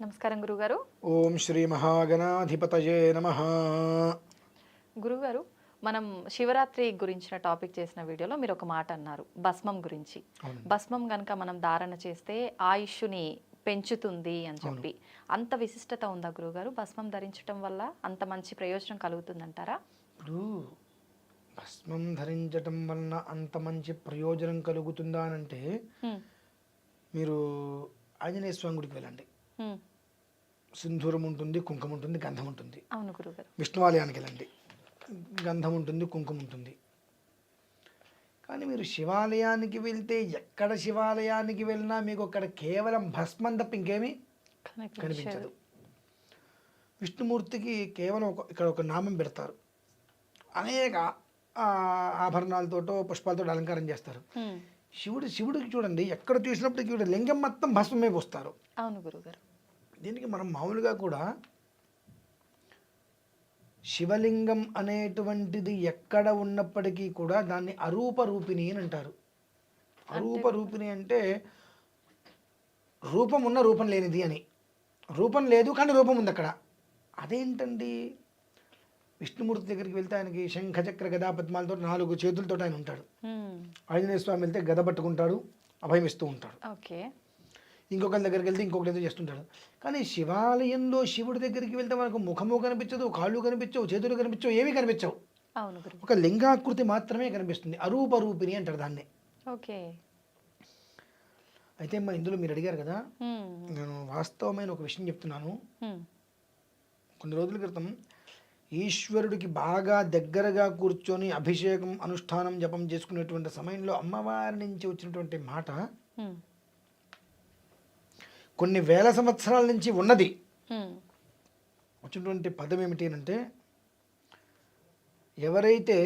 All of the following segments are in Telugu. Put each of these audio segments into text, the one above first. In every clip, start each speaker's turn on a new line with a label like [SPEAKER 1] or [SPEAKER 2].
[SPEAKER 1] నమస్కారం గురుగారు.
[SPEAKER 2] ఓం శ్రీ మహాగణాధిపతయే నమ.
[SPEAKER 1] గురుగారు మనం శివరాత్రి గురించిన టాపిక్ చేసిన వీడియోలో మీరు ఒక మాట అన్నారు భస్మం గురించి. భస్మం కనుక మనం ధారణ చేస్తే ఆయుష్ని పెంచుతుంది అని చెప్పి. అంత విశిష్టత ఉందా గురుగారు? భస్మం ధరించడం వల్ల అంత మంచి ప్రయోజనం కలుగుతుందంటారా?
[SPEAKER 2] ఇప్పుడు భస్మం ధరించటం వలన అంత మంచి ప్రయోజనం కలుగుతుందా అని అంటే మీరు ఆంజనేయ స్వామి గుడికి వెళ్ళండి. సింధూరం ఉంటుంది కుంకుమ ఉంటుంది గంధం ఉంటుంది. విష్ణువాలయానికి వెళ్ళండి. గంధం ఉంటుంది కుంకుమ ఉంటుంది. కానీ మీరు శివాలయానికి వెళ్తే ఎక్కడ శివాలయానికి వెళ్ళినా మీకు అక్కడ కేవలం భస్మం తప్ప ఇంకేమీ కనిపించదు. విష్ణుమూర్తికి కేవలం ఒక ఇక్కడ ఒక నామం పెడతారు. అనేక ఆభరణాలతోటో పుష్పాలతో అలంకారం చేస్తారు. శివుడు శివుడికి చూడండి ఎక్కడ చూసినప్పటికీ కూడా లింగం మొత్తం భస్మమే పోస్తారు.
[SPEAKER 1] అవును గురుగారు.
[SPEAKER 2] దీనికి మనం మామూలుగా కూడా శివలింగం అనేటువంటిది ఎక్కడ ఉన్నప్పటికీ కూడా దాన్ని అరూప రూపిణి అని అంటారు. అరూప రూపిణి అంటే రూపం ఉన్న రూపం లేనిది అని. రూపం లేదు కానీ రూపం ఉంది అక్కడ. అదేంటండి? విష్ణుమూర్తి దగ్గరికి వెళ్తే ఆయనకి శంఖ చక్ర గదా పద్మాలతో నాలుగు చేతులతో ఆయన ఉంటాడు. ఆంజనేయ స్వామి వెళ్తే గద పట్టుకుంటాడు అభయం ఇస్తూ ఉంటాడు.
[SPEAKER 1] ఓకే.
[SPEAKER 2] ఇంకొకరి దగ్గరికి వెళ్తే ఇంకొకటి ఏదో చేస్తుంటాడు. కానీ శివాలయంలో శివుడి దగ్గరికి వెళ్తే మనకు ముఖము కనిపించదు కాళ్ళు కనిపించవు చేతులు కనిపించవు ఏమీ కనిపించవు. ఒక లింగాకృతి మాత్రమే కనిపిస్తుంది. అరూప రూపిణి అంటారు దాన్ని.
[SPEAKER 1] ఓకే.
[SPEAKER 2] అయితే మా ఇందులో మీరు అడిగారు కదా నేను వాస్తవమైన ఒక విషయం చెప్తున్నాను. కొన్ని రోజుల క్రితం ఈశ్వరుడికి బాగా దగ్గరగా కూర్చొని అభిషేకం అనుష్ఠానం జపం చేసుకునేటువంటి సమయంలో అమ్మవారి నుంచి వచ్చినటువంటి మాట కొన్ని వేల సంవత్సరాల నుంచి ఉన్నది. వచ్చినటువంటి పదం ఏమిటి అంటే ఎవరైతే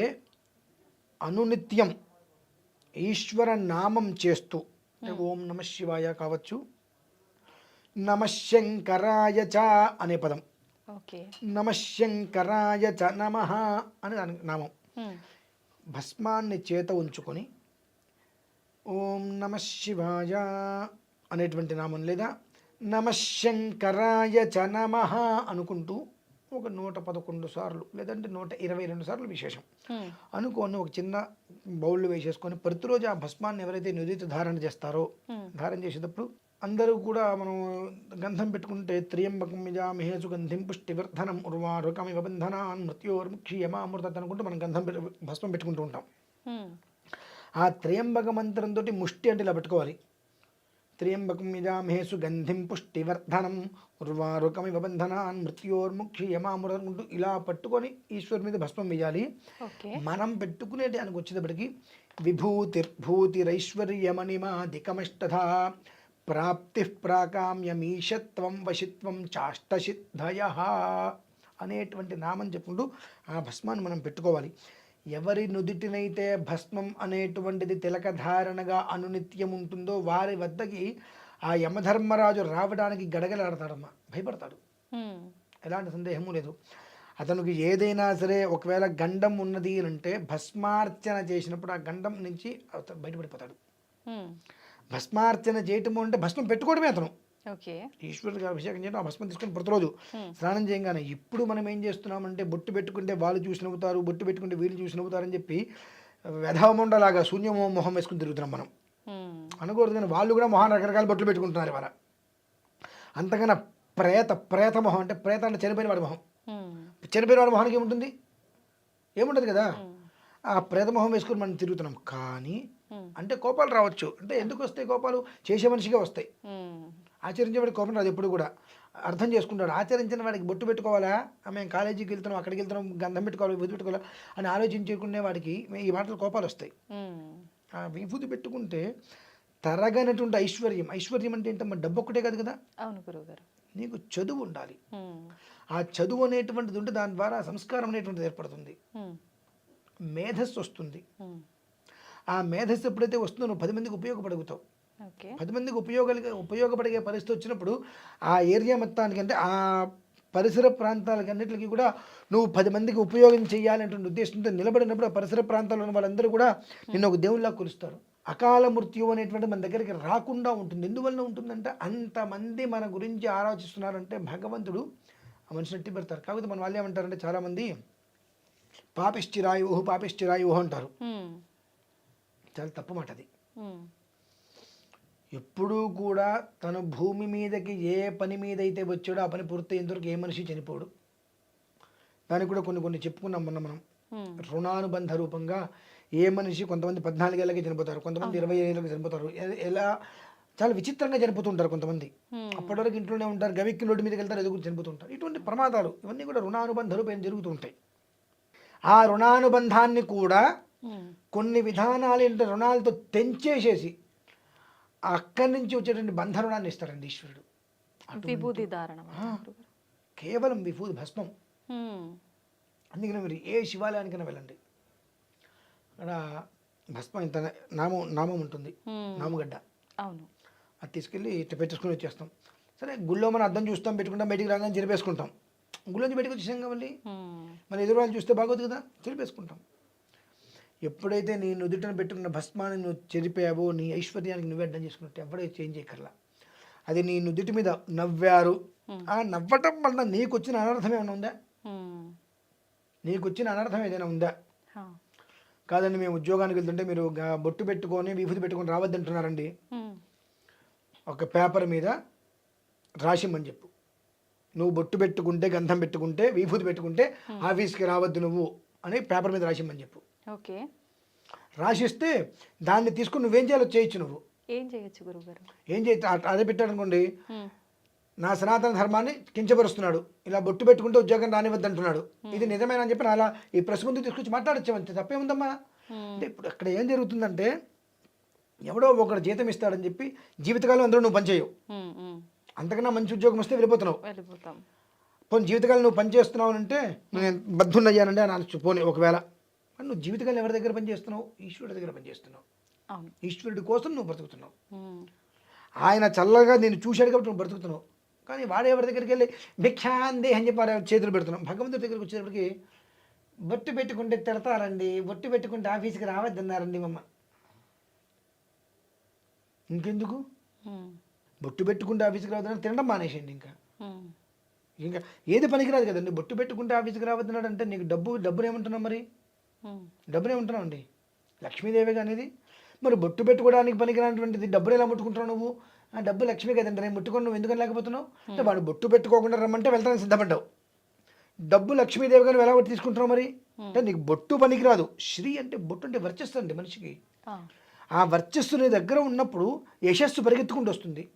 [SPEAKER 2] అనునిత్యం ఈశ్వర నామం చేస్తూ ఓం నమ శివాయ కావచ్చు నమశంకరాయ చ అనే పదం. నమశంకరాయ చ నమ అని దాని నామం. భస్మాన్ని చేత ఉంచుకొని ఓం నమ శివాయ అనేటువంటి నామం లేదా నమశంకరాయ చ నమ అనుకుంటూ ఒక నూట పదకొండు సార్లు లేదంటే నూట ఇరవై రెండు సార్లు విశేషం. అనుకొని ఒక చిన్న బౌల్లో వేసేసుకొని ప్రతిరోజు ఆ భస్మాన్ని ఎవరైతే నుదిత ధారణ చేస్తారో. ధారణ చేసేటప్పుడు అందరూ కూడా మనం గంధం పెట్టుకుంటే త్రియంబకం మిజామహేసు గంధిం పుష్టివర్ధనం ఉర్వారుకమివ బంధనాన్ మృత్యోర్ముక్షి యమామృత అనుకుంటూ మనం గంధం భస్మం పెట్టుకుంటూ ఉంటాం. ఆ త్రయంబక మంత్రంతో ముష్టి అంటే ఇలా పెట్టుకోవాలి. త్రయంబకం గంధిం పుష్టివర్ధనం ఉర్వారుకమివ బంధనాన్ మృత్యోర్ముక్షి యమామృత అనుకుంటూ ఇలా పట్టుకొని ఈశ్వరు మీద భస్మం వేయాలి. మనం పెట్టుకునే దానికి వచ్చేటప్పటికి విభూతిర్భూతిరైశ్వర్యమణిమాదికమష్టధ ప్రాప్తి ప్రాకామ్యమీశత్వం వశిత్వం చాష్టసిద్ధయ అనేటువంటి నామం చెప్పుకుంటూ ఆ భస్మాన్ని మనం పెట్టుకోవాలి. ఎవరి నుదిటినైతే భస్మం అనేటువంటిది తిలక ధారణగా అనునిత్యం ఉంటుందో వారి వద్దకి ఆ యమధర్మరాజు రావడానికి గడగలాడతాడమ్మా. భయపడతాడు. ఎలాంటి సందేహము లేదు. అతనికి ఏదైనా సరే ఒకవేళ గండం ఉన్నది అంటే భస్మార్చన చేసినప్పుడు ఆ గండం నుంచి అతను బయటపడిపోతాడు. భస్మార్చన చేయటము అంటే భస్మం పెట్టుకోవడమే అతను. ఈశ్వరుడికి అభిషేకం చేయడం ఆ భస్మం తీసుకొని ప్రతిరోజు. స్నానం చేయగానే ఇప్పుడు మనం ఏం చేస్తున్నామంటే బొట్టు పెట్టుకుంటే వాళ్ళు చూసి నవ్వుతారు బొట్టు పెట్టుకుంటే వీళ్ళు చూసి నవ్వుతారని చెప్పి వెధవమండలాగా శూన్యమో మొహం వేసుకుని తిరుగుతున్నాం మనం. అనకూడదు కానీ వాళ్ళు కూడా మొహాన్ని రకరకాల బొట్లు పెట్టుకుంటున్నారు ఇవాళ. అంతకన్నా ప్రేత ప్రేత మొహం అంటే ప్రేత అంటే చనిపోయిన వాడి మొహం. చనిపోయిన వాడి మొహానికి ఏముంటుంది? ఏముంటుంది కదా? ఆ ప్రేత మొహం వేసుకొని మనం తిరుగుతున్నాం. కానీ అంటే కోపాలు రావచ్చు. అంటే ఎందుకు వస్తాయి కోపాలు? చేసే మనిషిగా వస్తాయి.
[SPEAKER 1] హ్మ్,
[SPEAKER 2] ఆచరించే వాడికి కోపం రాదు ఎప్పుడు కూడా. అర్థం చేసుకుంటాడు. ఆచరించిన వాడికి బొట్టు పెట్టుకోవాలా? మేము కాలేజీకి వెళ్తున్నాం అక్కడికి వెళ్తున్నాం గంధం పెట్టుకోవాలి విభూతి పెట్టుకోవాలా అని ఆలోచించుకునే వాడికి ఈ మాటలు కోపాలు వస్తాయి. విభూతి పెట్టుకుంటే తరగనటువంటి ఐశ్వర్యం. ఐశ్వర్యం అంటే ఏంటమ్మా? డబ్బు ఒక్కటే కాదు కదా?
[SPEAKER 1] అవును గురువుగారు
[SPEAKER 2] నీకు చదువు ఉండాలి. ఆ చదువు అనేటువంటిది ఉంటే దాని ద్వారా సంస్కారం అనేటువంటిది ఏర్పడుతుంది. మేధస్సు వస్తుంది.
[SPEAKER 1] హ్మ్,
[SPEAKER 2] ఆ మేధస్సు ఎప్పుడైతే వస్తుందో నువ్వు పది మందికి ఉపయోగపడుగుతావు. పది మందికి ఉపయోగాలు ఉపయోగపడే పరిస్థితి వచ్చినప్పుడు ఆ ఏరియా మొత్తానికి అంటే ఆ పరిసర ప్రాంతాలకి అన్నిటికీ కూడా నువ్వు పది మందికి ఉపయోగం చేయాలనేటువంటి ఉద్దేశంతో నిలబడినప్పుడు ఆ పరిసర ప్రాంతాల్లో ఉన్న వాళ్ళందరూ కూడా నిన్ను ఒక దేవుళ్ళగా కొలుస్తారు. అకాల మృత్యు అనేటువంటి మన దగ్గరికి రాకుండా ఉంటుంది. ఎందువల్ల ఉంటుందంటే అంతమంది మన గురించి ఆలోచిస్తున్నారంటే భగవంతుడు ఆ మనిషిని ఎట్టి పెడతారు కాకపోతే మన వాళ్ళు ఏమంటారంటే చాలామంది పాపిష్టిరాయువు పాపిష్టిరాయువు అంటారు. చాలా తప్పు మాట అది. ఎప్పుడూ కూడా తను భూమి మీదకి ఏ పని మీద అయితే వచ్చాడో ఆ పని పూర్తయ్యేంతవరకు ఏ మనిషి చనిపోడు. దానికి కూడా కొన్ని కొన్ని చెప్పుకున్నాం మొన్న మనం. రుణానుబంధ రూపంగా ఏ మనిషి కొంతమంది పద్నాలుగేళ్ళకి చనిపోతారు కొంతమంది ఇరవై ఏళ్ళకి చనిపోతారు. ఎలా చాలా విచిత్రంగా చనిపోతుంటారు కొంతమంది.
[SPEAKER 1] హ్మ్.
[SPEAKER 2] అప్పటి వరకు ఇంట్లోనే ఉంటారు గవిక్కి రోడ్డు మీదకి వెళ్తారు ఎదుగు చనిపోతుంటారు ఇటువంటి ప్రమాదాలు ఇవన్నీ కూడా రుణానుబంధ రూపం జరుగుతూ ఉంటాయి. ఆ రుణానుబంధాన్ని కూడా. కొన్ని విధానాలు ఏంటంటే రుణాలతో తెంచేసేసి అక్కడి నుంచి వచ్చేటువంటి బంధ రుణాన్ని ఇస్తారండి ఈశ్వరుడు
[SPEAKER 1] విభూతి.
[SPEAKER 2] కేవలం విభూతి భస్మం. అందుకని మీరు ఏ శివాలయానికైనా వెళ్ళండి అక్కడ భస్మం ఇంత నామం నామం ఉంటుంది. నామగడ్డ
[SPEAKER 1] అవును
[SPEAKER 2] అది తీసుకెళ్ళి ఇట్లా పెట్టేసుకుని వచ్చేస్తాం సరే గుళ్ళో మనం అద్దం చూస్తాం పెట్టుకుంటాం బయటికి రాగానే చెరిపేసుకుంటాం గుళ్ళోంచి బయటకు వచ్చేసాం
[SPEAKER 1] హ్మ్.
[SPEAKER 2] మన ఎదురు వాళ్ళు చూస్తే బాగోదు కదా చెరిపేసుకుంటాం. ఎప్పుడైతే నీ నుదుటను పెట్టుకున్న భస్మాన్ని నువ్వు చెరిపావో నీ ఐశ్వర్యానికి నువ్వే అడ్డం చేసుకున్నట్టు ఎవడే చేంజ్ చేయకర్లా అది నీ నుదుటి మీద నవ్వారు. ఆ నవ్వటం వలన నీకు వచ్చిన అనర్థం ఏమైనా ఉందా. నీకు వచ్చిన అనర్థం ఏదైనా ఉందా. కాదండి మేము ఉద్యోగానికి వెళ్తుంటే మీరు బొట్టు పెట్టుకొని విభూతి పెట్టుకొని రావద్దంటున్నారండి. ఒక పేపర్ మీద రాసిమ్మని చెప్పు. నువ్వు బొట్టు పెట్టుకుంటే గంధం పెట్టుకుంటే విభూతి పెట్టుకుంటే ఆఫీస్కి రావద్దు నువ్వు అని పేపర్ మీద రాసిమ్మని చెప్పు.
[SPEAKER 1] ఓకే.
[SPEAKER 2] రాసిస్తే దాన్ని తీసుకుని నువ్వేం చేయాలో చేయొచ్చు నువ్వు.
[SPEAKER 1] ఏం చేయొచ్చు గురుగారు
[SPEAKER 2] ఏం చేయ అదే పెట్టాడు అనుకోండి.
[SPEAKER 1] హ్మ్.
[SPEAKER 2] నా సనాతన ధర్మాన్ని కించపరుస్తున్నాడు. ఇలా బొట్టు పెట్టుకుంటే ఉద్యోగం రానివద్దు అంటున్నాడు ఇది నిజమేనా అని చెప్పి నా అలా ఈ ప్రెస్ ముందు తీసుకొచ్చి మాట్లాడచ్చామంతే తప్పేముందమ్మా. అంటే ఇప్పుడు అక్కడ ఏం జరుగుతుందంటే ఎవడో ఒకడు జీతం ఇస్తాడని చెప్పి జీవితకాలం అందరూ నువ్వు పనిచేయవు. అంతకన్నా మంచి ఉద్యోగం వస్తే వెళ్ళిపోతున్నావు.
[SPEAKER 1] వెళ్ళిపోతాం.
[SPEAKER 2] పోనీ జీవితకాలం నువ్వు పని చేస్తున్నావు అంటే నేను బద్ధున్నయ్యానండి అని అనొచ్చు పోనీ ఒకవేళ. మరి నువ్వు జీవితకాలం ఎవరి దగ్గర పని చేస్తున్నావు? ఈశ్వరుడి దగ్గర పని చేస్తున్నావు. ఈశ్వరుడి కోసం నువ్వు బ్రతుకుతున్నావు. ఆయన చల్లగా నేను చూశాడు కాబట్టి నువ్వు బ్రతుకుతున్నావు. కానీ వాడు ఎవరి దగ్గరికి వెళ్ళి భిక్షాంది అని చెప్పి చేతులు పెడుతున్నాం. భగవంతుడి దగ్గరికి వచ్చేటప్పటికి బొట్టు పెట్టుకుంటే తిడతారండి బొట్టు పెట్టుకుంటే ఆఫీస్కి రావద్దన్నారండి మమ్మ. ఇంకెందుకు. బొట్టు పెట్టుకుంటే ఆఫీస్కి రావద్దని తినడం మానేసేయండి ఇంకా. ఇంకా ఏది పనికిరాదు కదండి బొట్టు పెట్టుకుంటే ఆఫీస్కి రావద్దన్నాడు అంటే నీకు డబ్బు డబ్బును ఏమంటున్నావు మరి. డబ్బునే ఉంటున్నావు అండి లక్ష్మీదేవి అనేది మరి బొట్టు పెట్టుకోవడానికి పనికిరానటువంటిది డబ్బులు ఎలా ముట్టుకుంటున్నావు నువ్వు? ఆ డబ్బు లక్ష్మి కదండి నేను ముట్టుకొని నువ్వు ఎందుకని లేకపోతున్నావు? అంటే వాడు బొట్టు పెట్టుకోకుండా రమ్మంటే వెళ్తానని సిద్ధపడ్డావు. డబ్బు లక్ష్మీదేవి గారు ఎలా ఒకటి తీసుకుంటున్నావు మరి? అంటే నీకు బొట్టు పనికిరాదు. శ్రీ అంటే బొట్టు అంటే వర్చస్సు అండి మనిషికి.
[SPEAKER 1] ఆ.
[SPEAKER 2] ఆ వర్చస్సు నీ దగ్గర ఉన్నప్పుడు యశస్సు పరిగెత్తుకుంటూ వస్తుంది.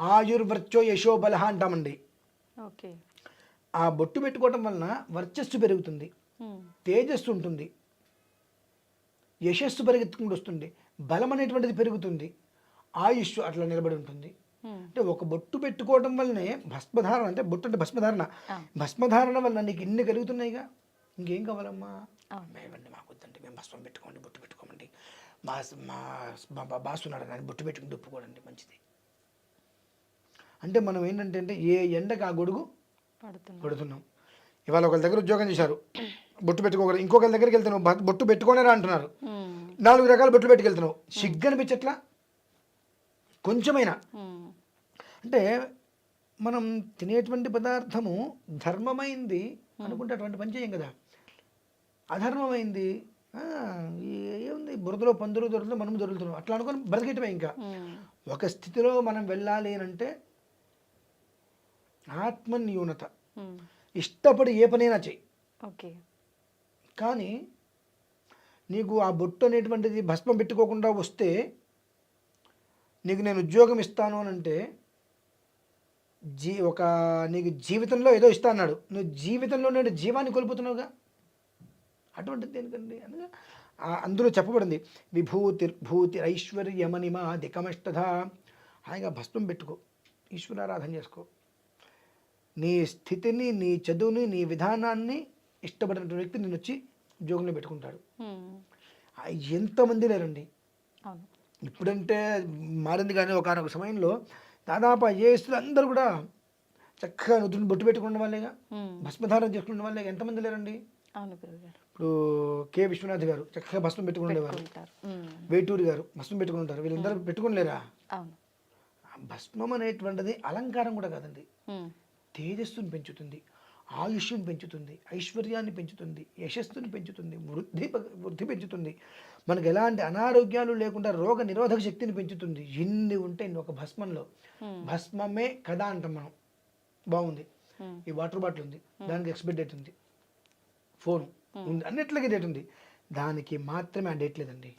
[SPEAKER 2] ఆయుర్వర్చో యశో బలహ అంటామండి.
[SPEAKER 1] ఓకే.
[SPEAKER 2] ఆ బొట్టు పెట్టుకోవటం వలన వర్చస్సు పెరుగుతుంది. తేజస్సు ఉంటుంది. యశస్సు పరిగెత్తుకుంటూ వస్తుంది. బలం అనేటువంటిది పెరుగుతుంది. ఆయుష్ అట్లా నిలబడి ఉంటుంది. అంటే ఒక బొట్టు పెట్టుకోవడం వల్లనే భస్మధారణ అంటే బొట్టు అంటే భస్మధారణ. భస్మధారణ వల్ల నీకు ఇన్ని కలుగుతున్నాయిగా? ఇంకేం కావాలమ్మా. మేమండి మాకు వద్దండి. మేము భస్మం పెట్టుకోండి బొట్టు పెట్టుకోమండి. మా మా బాస్ ఉన్నాడు కానీ బొట్టు పెట్టుకుంటే ఒప్పుకోడండి మంచిది. అంటే మనం ఏంటంటే ఏ ఎండకు ఆ గొడుగు
[SPEAKER 1] పడుతున్నా.
[SPEAKER 2] ఇవాళ ఒకరి దగ్గర ఉద్యోగం చేశారు. బొట్టు పెట్టుకోకూడదు ఇంకొకరి దగ్గరికి వెళ్తున్నావు. బొట్టు పెట్టుకోనేరా అంటున్నారు.
[SPEAKER 1] హ్మ్.
[SPEAKER 2] నాలుగు రకాల బొట్లు పెట్టుకెళ్తున్నావు. సిగ్గు అనిపించట్లా? కొంచెమైనా. అంటే మనం తినేటువంటి పదార్థము ధర్మమైంది అనుకుంటే అటువంటి పని చేయం కదా. అధర్మమైంది. ఏముంది? బురదలో పందులు దొరుకుతుంది మనం దొరుకుతున్నాం. అట్లా అనుకొని బ్రతికేటమే ఇంకా. ఒక స్థితిలో మనం వెళ్ళాలి అని అంటే ఆత్మన్యూనత.
[SPEAKER 1] హ్మ్.
[SPEAKER 2] ఇష్టపడి ఏ పనైనా చెయ్యి.
[SPEAKER 1] ఓకే.
[SPEAKER 2] కానీ నీకు ఆ బొట్టు అనేటువంటిది భస్మం పెట్టుకోకుండా వస్తే నీకు నేను ఉద్యోగం ఇస్తాను అని అంటే జీ ఒక నీకు జీవితంలో ఏదో ఇస్తా అన్నాడు. నువ్వు జీవితంలో నేను జీవాన్ని కోల్పోతున్నావుగా? అటువంటిది దేనికండి? అనగా అందులో చెప్పబడింది. విభూతి భూతి ఐశ్వర్యమణిమా దికమష్టధ హాయిగా భస్మం పెట్టుకో. ఈశ్వరారాధన చేసుకో. నీ స్థితిని నీ చదువుని నీ విధానాన్ని ఇష్టపడిన వ్యక్తి నేను వచ్చి ఉద్యోగంలో పెట్టుకుంటాడు. ఎంతమంది లేరండి? ఇప్పుడంటే మారింది కానీ ఒకనొక సమయంలో దాదాపు ఐఏఎస్లు అందరూ కూడా చక్కగా నుదుటిని బొట్టు పెట్టుకున్న వాళ్ళేగా. భస్మధారం చేసుకున్న వాళ్ళే ఎంతమంది లేరండి? ఇప్పుడు కె విశ్వనాథ్ గారు చక్కగా భస్మం పెట్టుకుని ఉండేవారు.
[SPEAKER 1] పెట్టుకుంటారు. ఉమ్,
[SPEAKER 2] వేటూరి గారు భస్మం పెట్టుకుని ఉంటారు. వీళ్ళందరూ పెట్టుకుని లేరా? భస్మం అనేటువంటిది అలంకారం కూడా కాదండి. తేజస్సును పెంచుతుంది ఆయుష్ను పెంచుతుంది ఐశ్వర్యాన్ని పెంచుతుంది యశస్సుని పెంచుతుంది వృద్ధి వృద్ధి పెంచుతుంది. మనకు ఎలాంటి అనారోగ్యాలు లేకుండా రోగ నిరోధక శక్తిని పెంచుతుంది. ఎన్ని ఉంటాయి ఇన్ని ఒక భస్మంలో. భస్మమే కదా అంటాం మనం. బాగుంది. ఈ వాటర్ బాటిల్ ఉంది. దానికి ఎక్స్పైర్ డేట్ ఉంది. ఫోన్ ఉంది. అన్నిట్లకి డేట్ ఉంది. దానికి మాత్రమే ఆ డేట్ లేదండి.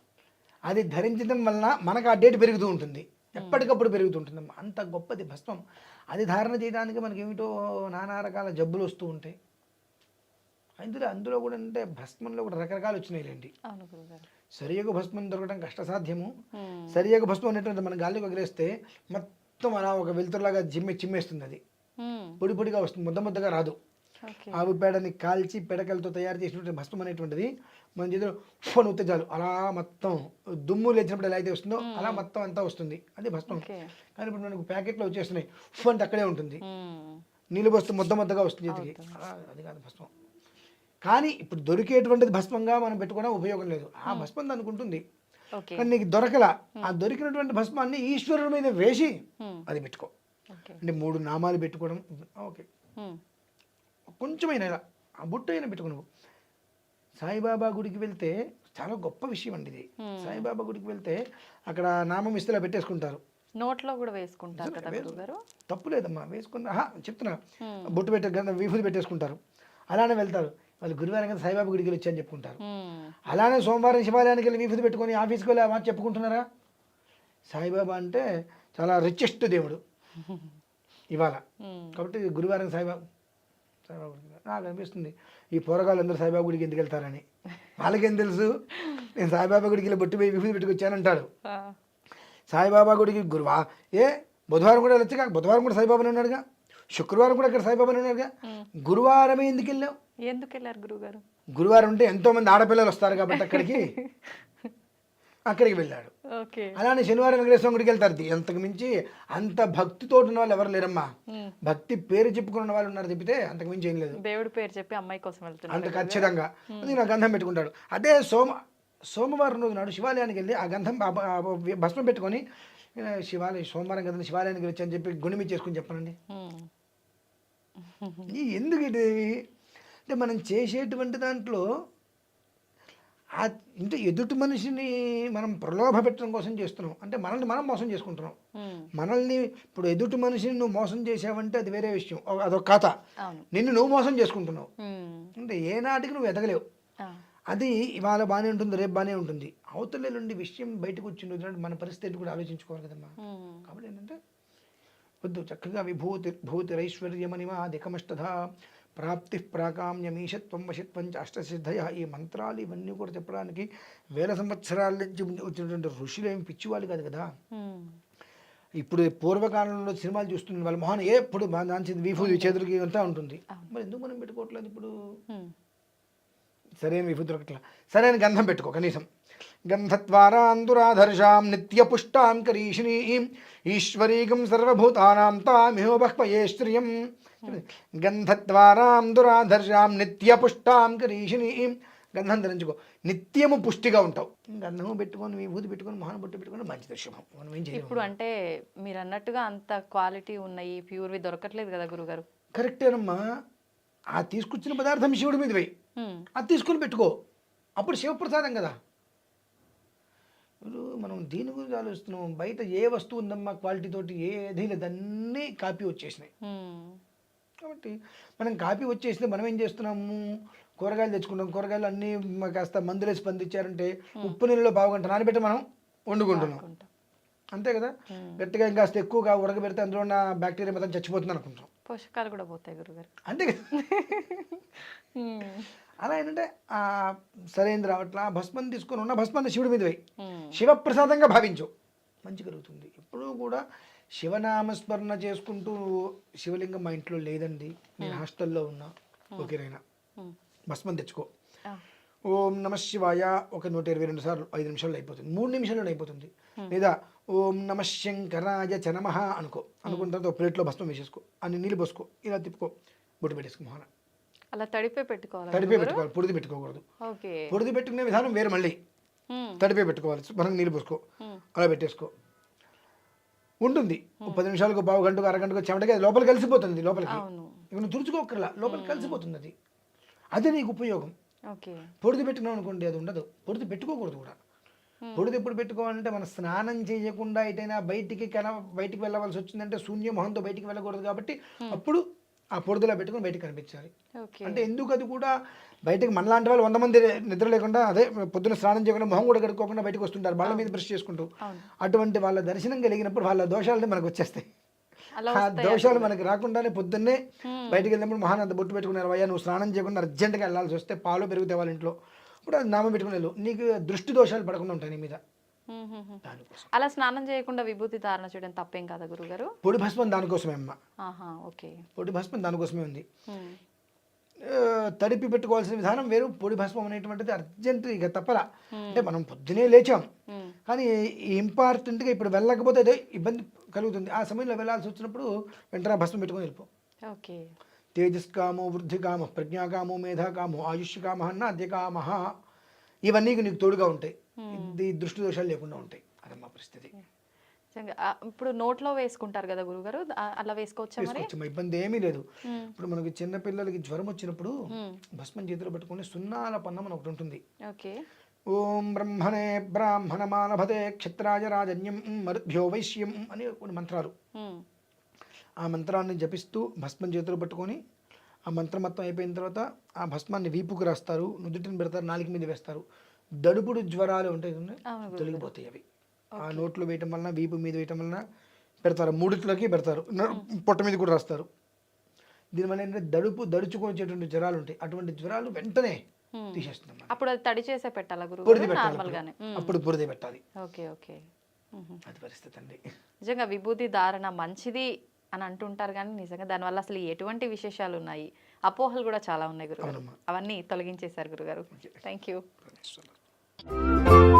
[SPEAKER 2] అది ధరించడం వలన మనకు ఆ డేట్ పెరుగుతూ ఉంటుంది. ఎప్పటికప్పుడు పెరుగుతూ ఉంటుంది అంత గొప్పది భస్మం. అది ధారణ చేయడానికి మనకి ఏమిటో నానా రకాల జబ్బులు వస్తూ ఉంటాయి. అందులో అందులో కూడా అంటే భస్మంలో కూడా రకరకాలు వచ్చినాయిలేండి.
[SPEAKER 1] అవును గురుగారు.
[SPEAKER 2] సరియగు భస్మం దొరకడం కష్టసాధ్యము సరియగు భస్మం అనేటువంటి మన గాలికి వదిలేస్తే మొత్తం అలా ఒక వెలుతురులాగా జిమ్మె చిమ్మేస్తుంది అది. పొడి పొడిగా వస్తుంది. ముద్ద ముద్దగా రాదు. ఆవు పేడని కాల్చి పెడకలతో తయారు చేసినటువంటి భస్మం అనేటువంటిది. మన చేతిలో ఫోన్ ఉత్తే చాలు. అలా మొత్తం దుమ్ము లేచినప్పుడు ఎలా అయితే వస్తుందో అలా మొత్తం అంతా వస్తుంది. అది భస్మం కానీ ఇప్పుడు మనకు ప్యాకెట్లో వచ్చేస్తున్నాయి. ఫోన్ అక్కడే ఉంటుంది. నీళ్ళు పోస్తే ముద్ద ముద్దగా వస్తుంది చేతికి. అలా అది కాదు భస్మం. కానీ ఇప్పుడు దొరికేటువంటిది భస్మంగా మనం పెట్టుకోవడం ఉపయోగం లేదు. ఆ భస్మం దానికి ఉంటుంది.
[SPEAKER 1] ఓకే.
[SPEAKER 2] కానీ నీకు దొరకలా. ఆ దొరికినటువంటి భస్మాన్ని ఈశ్వరుడి మీద వేసి అది పెట్టుకో. అంటే మూడు నామాలు పెట్టుకోవడం. ఓకే. కొంచెమైనా ఇలా ఆ బుట్ట అయినా పెట్టుకో నువ్వు. సాయిబాబా గుడికి వెళ్తే చాలా గొప్ప విషయం అండి ఇది. సాయిబాబా గుడికి వెళ్తే అక్కడ నామం ఇస్తే ఇలా పెట్టేసుకుంటారు.
[SPEAKER 1] నోట్లో కూడా వేసుకుంటారు కదా
[SPEAKER 2] తప్పు లేదమ్మా వేసుకున్న చెప్తున్నా. బొట్టు పెట్టే విభూతి పెట్టేసుకుంటారు. అలానే వెళ్తారు. వాళ్ళు గురువారం కదా సాయిబాబా గుడికి వెళ్ళి వచ్చని చెప్పుకుంటారు. అలానే సోమవారం శివాలయానికి వెళ్ళి విభూతి పెట్టుకొని ఆఫీస్కి వెళ్ళి మాట చెప్పుకుంటున్నారా? సాయిబాబా అంటే చాలా రిచెస్ట్ దేవుడు. ఇవాళ. కాబట్టి గురువారం సాయిబాబా సాయిబాబా. నాకు అనిపిస్తుంది. ఈ పోరగాళ్ళు అందరూ సాయిబాబా గుడికి ఎందుకు వెళ్తారని. వాళ్ళకేం తెలుసు? నేను సాయిబాబా గుడికి వెళ్ళి బొట్టు పోయి విభూతి పెట్టుకొచ్చానంటాడు సాయిబాబా గుడికి గురువా ఏ? బుధవారం కూడా వెళ్ళొచ్చు కాక బుధవారం కూడా సాయిబాబానే ఉన్నాడుగా? శుక్రవారం కూడా ఇక్కడ సాయిబాబానే ఉన్నాడుగా? గురువారమే ఎందుకు వెళ్ళావు?
[SPEAKER 1] ఎందుకు వెళ్ళారు గురుగారు
[SPEAKER 2] గురువారం ఉంటే ఎంతోమంది ఆడపిల్లలు వస్తారు కాబట్టి అక్కడికి. అక్కడికి వెళ్ళాడు. అలానే శనివారం వెంకటేశ్వర గుడికి వెళ్తారు. అంతకు మించి అంత భక్తితో ఉన్న వాళ్ళు ఎవరు లేరమ్మా భక్తి పేరు చెప్పుకున్న వాళ్ళు ఉన్నారు చెప్తే అంతకు మించి ఏం లేదు.
[SPEAKER 1] దేవుడి పేరు చెప్పి అమ్మాయి కోసం
[SPEAKER 2] అంత
[SPEAKER 1] వెళ్తున్నారు
[SPEAKER 2] ఖచ్చితంగా. అది నా గంధం పెట్టుకుంటాడు. అదే సోమ సోమవారం రోజు నాడు శివాలయానికి వెళ్ళి ఆ గంధం భస్మం పెట్టుకొని "ఏ, శివాలయం సోమవారం కదా శివాలయానికి వచ్చి అని చెప్పి గుణిమి చేసుకుని చెప్పనండి. ఎందుకు ఇది? అంటే మనం చేసేటువంటి దాంట్లో ఆ అంటే ఎదుటి మనిషిని మనం ప్రలోభ పెట్టడం కోసం చేస్తున్నాం. అంటే మనల్ని మనం మోసం చేసుకుంటున్నాం. మనల్ని ఇప్పుడు ఎదుటి మనిషిని నువ్వు మోసం చేసావంటే అది వేరే విషయం. అదొక కథ. నిన్ను నువ్వు మోసం చేసుకుంటున్నావు. అంటే ఏనాటికి నువ్వు ఎదగలేవు. అది ఇవాళ బాగానే ఉంటుంది రేపు బాగానే ఉంటుంది. అవతల నుండి విషయం బయటకు వచ్చింది మన పరిస్థితి కూడా ఆలోచించుకోవాలి కదమ్మా. కాబట్టి ఏంటంటే వద్దు చక్కగా విభూతి భూతిరైశ్వర్యమనిమాధికమష్టధ ప్రాప్తి ప్రాకామ్యమీషత్వం వశత్వం అష్టసిద్ధయ. ఈ మంత్రాలు ఇవన్నీ కూడా చెప్పడానికి వేల సంవత్సరాల నుంచి వచ్చినటువంటి ఋషులు ఏమి పిచ్చివాళ్ళు కాదు కదా. ఇప్పుడు పూర్వకాలంలో సినిమాలు చూస్తుంది వాళ్ళ మొహన్ ఎప్పుడు దాని విభూతి చేతులకి అంతా ఉంటుంది. మరి ఎందుకు మనం పెట్టుకోవట్లేదు ఇప్పుడు? సరైన విభూతి దొరకట్లా. సరైన గంధం పెట్టుకో కనీసం. గంధద్వారాందురాధర్షాం నిత్యపుష్టాం కరీషిణీం ఈశ్వరీకం సర్వభూతానాం తామిహో బహ్వయే శ్రియం గంధద్వారాం దురాధర్షాం నిత్యపుష్టాం కరీషిణీం గంధం ధరించుకో నిత్యము పుష్టిగా ఉంటావు. గంధము పెట్టుకొని విభూతి పెట్టుకొని మహాన్ బొట్టు పెట్టుకొని మంచిది శుభం. మనం ఏం
[SPEAKER 1] ఇప్పుడు అంటే మీరు అన్నట్టుగా అంత క్వాలిటీ ఉన్నాయి ప్యూర్వి దొరకట్లేదు కదా గురుగారు?
[SPEAKER 2] కరెక్టేనమ్మా ఆ తీసుకొచ్చిన పదార్థం శివుడి మీద
[SPEAKER 1] ఉమ్,
[SPEAKER 2] అది తీసుకొని పెట్టుకో. అప్పుడు శివప్రసాదం కదా. మనం దీని గురించి ఆలోచిస్తున్నాం? బయట ఏ వస్తువు ఉందమ్మా క్వాలిటీ తోటి? ఏది లేదన్నీ కాపీ వచ్చేసినాయి. కాబట్టి మనం కాపీ వచ్చేసింది మనం ఏం చేస్తున్నాము? కూరగాయలు తెచ్చుకుంటాం. కూరగాయలు అన్నీ కాస్త మందులేసి పందించారంటే ఉప్పు నీళ్ళలో బాగుంట నానబెట్టి మనం వండుకుంటున్నాం. అంతే కదా? గట్టిగా ఇంకాస్త ఎక్కువగా ఉడకబెడితే అందులో ఉన్న బ్యాక్టీరియా మొత్తం చచ్చిపోతుంది అనుకుంటాం
[SPEAKER 1] పోషకాలు కూడా పోతాయి గురుగారు.
[SPEAKER 2] అంతే కదా? అలా ఏంటంటే ఆ సరైనది రావట్లా భస్మం తీసుకొని ఉన్న భస్మాన్ని శివుడి మీద వేయి. శివప్రసాదంగా భావించు. మంచి కలుగుతుంది. ఎప్పుడూ కూడా శివనామస్మరణ చేసుకుంటూ శివలింగం మా ఇంట్లో లేదండి. నేను హాస్టల్లో ఉన్నా. ఓకేనైనా భస్మం తెచ్చుకో. ఓం నమ శివాయ. ఒక నూట ఇరవై రెండు సార్లు ఐదు నిమిషాల్లో అయిపోతుంది. మూడు నిమిషాల్లో అయిపోతుంది. లేదా ఓం నమ శంకరాయ చ నమః అనుకో. అనుకున్న తర్వాత ఒక ప్లేట్లో భస్మం వేసేసుకో. అన్ని నీళ్ళు పోసుకో. ఇలా తిప్పుకో. బొట్టు పెట్టేసుకో మొహన.
[SPEAKER 1] అలా తడిపే పెట్టుకోవాలి
[SPEAKER 2] తడిపే పెట్టుకోవాలి. పొడిది పెట్టుకోకూడదు. పొడిది పెట్టుకునే విధానం వేరు మళ్ళీ. తడిపే పెట్టుకోవాలి. మనం నీళ్ళు పోసుకో. అలా పెట్టేసుకో. ఉంటుంది. ఓ పది నిమిషాలకు పావు గంటకు అరగంటకు చెమటకి అది లోపలికి కలిసిపోతుంది లోపలికి. ఇక నువ్వు తుడుచుకోకర్లా లోపలికి కలిసిపోతుంది అది. అదే నీకు ఉపయోగం. పొడిది పెట్టుకున్నావు అనుకోండి అది ఉండదు. పొడిది పెట్టుకోకూడదు కూడా. పొడిది ఎప్పుడు పెట్టుకోవాలంటే మనం స్నానం చేయకుండా ఎటైనా బయటికి కన బయటికి వెళ్ళవలసి వచ్చిందంటే శూన్య మొహంతో బయటికి వెళ్ళకూడదు కాబట్టి అప్పుడు ఆ పొడిదిలా పెట్టుకుని బయటికి కనిపించాలి. అంటే ఎందుకు అది కూడా బయటకు మనలాంటి వాళ్ళు వంద మంది నిద్ర లేకుండా అదే పొద్దున స్నానం చేయకుండా మొహం కూడా కడుక్కోకుండా బయటకు వస్తుంటారు వాళ్ళ మీద బ్రష్ చేసుకుంటూ. అటువంటి వాళ్ళ దర్శనం కలిగినప్పుడు వాళ్ళ దోషాలని మనకు వచ్చేస్తాయి. ఆ దోషాలు మనకి రాకుండానే పొద్దున్నే బయటికి వెళ్ళినప్పుడు మొహాన్ని అంత బొట్టు పెట్టుకున్నారు అయ్యా నువ్వు స్నానం చేయకుండా అర్జెంట్గా వెళ్ళాల్సి వస్తే పాలు పెరుగుతాయి వాళ్ళ ఇంట్లో. ఇప్పుడు అది నామం పెట్టుకుని వెళ్ళు నీకు దృష్టి దోషాలు పడకుండా ఉంటాయి నీ మీద.
[SPEAKER 1] అలా స్నానం చేయకుండా విభూతి ధారణ చేయడం తప్పేం కదా గురుగారు?
[SPEAKER 2] పొడి భస్మం దానికోసమే అమ్మ.
[SPEAKER 1] ఓకే.
[SPEAKER 2] పొడి భస్మం దానికోసమే ఉంది. తడిపి పెట్టుకోవాల్సిన విధానం వేరు పొడి భస్మం అనేటువంటిది అర్జెంట్ ఇక తప్పలా. అంటే మనం పొద్దునే లేచాం. కానీ ఇంపార్టెంట్గా ఇప్పుడు వెళ్ళకపోతే అదే ఇబ్బంది కలుగుతుంది. ఆ సమయంలో వెళ్ళాల్సి వచ్చినప్పుడు వెంటనే భస్మం పెట్టుకొని వెళ్ళిపో.
[SPEAKER 1] ఓకే.
[SPEAKER 2] తేజస్కామో వృద్ధికామ ప్రజ్ఞాకామో మేధాకామో ఆయుష్కామ అద్యకామ ఇవన్నీ నీకు తోడుగా ఉంటాయి. ఇది దృష్టి దోషాలు లేకుండా ఉంటాయి. అదమ్మా పరిస్థితి.
[SPEAKER 1] నిజంగా. ఆ, ఇప్పుడు నోట్లో వేసుకుంటారు కదా గురుగారు అలా వేసుకోవచ్చా
[SPEAKER 2] ఇబ్బంది ఏమీ లేదు.
[SPEAKER 1] ఉమ్,
[SPEAKER 2] ఇప్పుడు మనకి చిన్న పిల్లలకి జ్వరం వచ్చినప్పుడు
[SPEAKER 1] ఉమ్,
[SPEAKER 2] భస్మం చేతిలో పట్టుకొని సున్నాల పన్నం అని ఒకటి ఉంటుంది.
[SPEAKER 1] ఓకే.
[SPEAKER 2] ఓం బ్రహ్మణే బ్రాహ్మణ మానభతే క్షత్రాయ రాజన్యం మరుభ్యో వైశ్యం అని కొన్ని మంత్రాలు. ఆ మంత్రాన్ని జపిస్తూ భస్మం చేతిలో పట్టుకొని ఆ మంత్రం మొత్తం అయిపోయిన తర్వాత ఆ భస్మాన్ని వీపుకు రాస్తారు నుదుటిని పెడతారు నాలుగు మీద వేస్తారు. దడుపుడు జ్వరాలు ఉంటాయి. తొలగిపోతాయి అవి. ఆ నోట్లో వేయటం వలన వీపు మీద వేయటం వలన పెడతారు. మూడిట్లోకి పెడతారు. పొట్ట మీద కూడా రాస్తారు. దీనివల్ల ఏంటంటే దడుపు దడుచుకొచ్చేటువంటి జ్వరాలు ఉంటాయి. అటువంటి జ్వరాలు వెంటనే అన్నమాట.
[SPEAKER 1] అప్పుడు అది తడి చేసే పెట్టాలా
[SPEAKER 2] బురద పెట్టాలి అప్పుడు. బురద పెట్టాలి.
[SPEAKER 1] Okay okay.
[SPEAKER 2] అది పరిస్థితి అండి.
[SPEAKER 1] నిజంగా విభూతి ధారణ మంచిది అని అంటుంటారు కానీ నిజంగా దానివల్ల అసలు ఎటువంటి విశేషాలు ఉన్నాయి? అపోహలు కూడా చాలా ఉన్నాయి గురుగారు. అవన్నీ తొలగించేశారు గురుగారు థ్యాంక్ యూ
[SPEAKER 2] you